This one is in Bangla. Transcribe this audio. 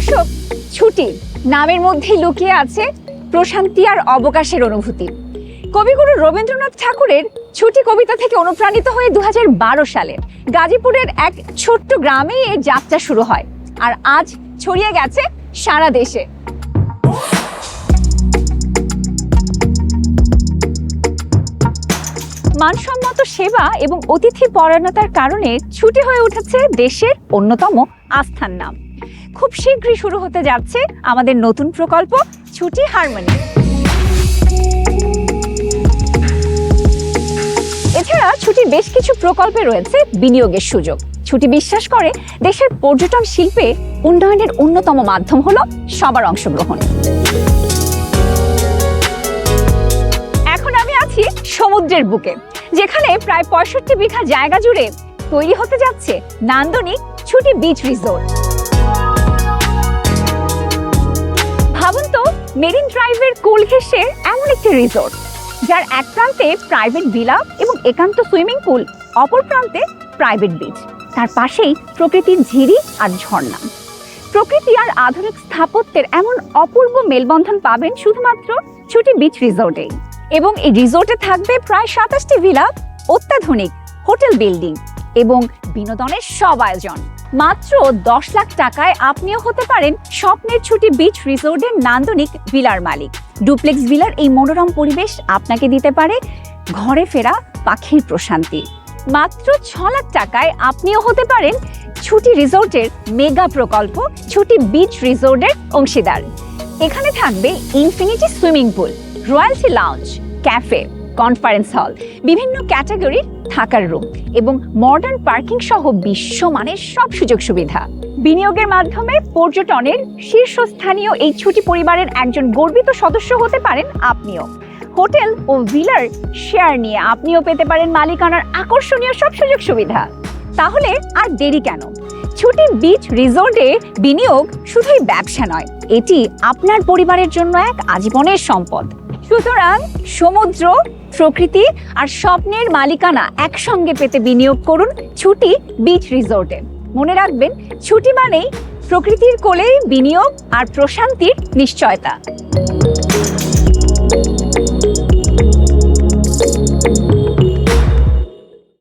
দর্শক, ছুটি নামের মধ্যেই লুকিয়ে আছে প্রশান্তি আর অবকাশের অনুভূতি। কবিগুরু রবীন্দ্রনাথ ঠাকুরের ছুটি কবিতা থেকে অনুপ্রাণিত হয়ে দু হাজার বারো সালে গাজীপুরের এক ছোট্ট গ্রামেই এর যাত্রা শুরু হয় আর আজ ছড়িয়ে গেছে সারা দেশে। মানসম্মত সেবা এবং অতিথি পরায়ণতার কারণে ছুটি হয়ে উঠেছে দেশের অন্যতম আস্থার নাম। খুব শীঘ্রই শুরু হতে যাচ্ছে আমাদের নতুন প্রকল্প, ছুটি হারমোনি। এছাড়া ছুটির বেশ কিছু প্রকল্পে রয়েছে বিনিয়োগের সুযোগ। ছুটি বিশ্বাস করে দেশের পর্যটন শিল্পে উন্নয়নের অন্যতম মাধ্যম হলো সবার অংশগ্রহণ। এখন আমি আছি সমুদ্রের বুকে, যেখানে প্রায় পঁয়ষট্টি বিঘা জায়গা জুড়ে তৈরি হতে যাচ্ছে নান্দনিক ছুটি বিচ রিসোর্ট। মেরিন ড্রাইভের কোল ঘেঁষে এমন একটি রিসোর্ট, যার এক প্রান্তে প্রাইভেট ভিলা এবং একান্ত সুইমিং পুল, অপর প্রান্তে প্রাইভেট বিচ। তার পাশেই প্রকৃতির ঝিরি আর ঝর্ণা। প্রকৃতি আর আধুনিক স্থাপত্যের এমন অপূর্ব মেলবন্ধন পাবেন শুধুমাত্র ছুটি বিচ রিসোর্টে এবং এই রিসোর্টে থাকবে প্রায় সাতাশটি ভিলা অত্যাধুনিক হোটেল বিল্ডিং এবং বিনোদনের সব আয়োজন। মাত্র দশ লাখ টাকায় আপনিও হতে পারেন স্বপ্নের ছুটি বিচ রিসোর্টের নান্দনিক ভিলার মালিক। ডুপ্লেক্স ভিলার এই মনোরম পরিবেশ আপনাকে দিতে পারে ঘরে ফেরা পাখির প্রশান্তি। মাত্র ছ লাখ টাকায় আপনিও হতে পারেন ছুটি রিসোর্টের মেগা প্রকল্প, ছুটি বিচ রিসোর্টের অংশীদার। এখানে থাকবে infinity swimming pool royalty lounge cafe conference hall বিভিন্ন ক্যাটাগরির থাকার রুম এবং মডার্ন পার্কিং সহ বিশ্বমানের সব সুযোগ সুবিধা। বিনিয়োগের মাধ্যমে পর্যটনের শীর্ষস্থানীয় এই ছুটি পরিবারের একজন গর্বিত সদস্য হতে পারেন আপনিও। হোটেল ও ভিলার শেয়ার নিয়ে আপনিও পেতে পারেন মালিকানার আকর্ষণীয় সব সুযোগ সুবিধা। তাহলে আর দেরি কেন? ছুটি বিচ রিসোর্টে বিনিয়োগ শুধুই ব্যবসা নয়, এটি আপনার পরিবারের জন্য এক আজীবনের সম্পদ। সুতরাং সমুদ্র, প্রকৃতি আর স্বপ্নের মালিকানা একসঙ্গে পেতে বিনিয়োগ করুন ছুটি বিচ রিসোর্টে মনে রাখবেন, ছুটি মানেই প্রকৃতির কোলে বিনিয়োগ আর প্রশান্তির নিশ্চয়তা।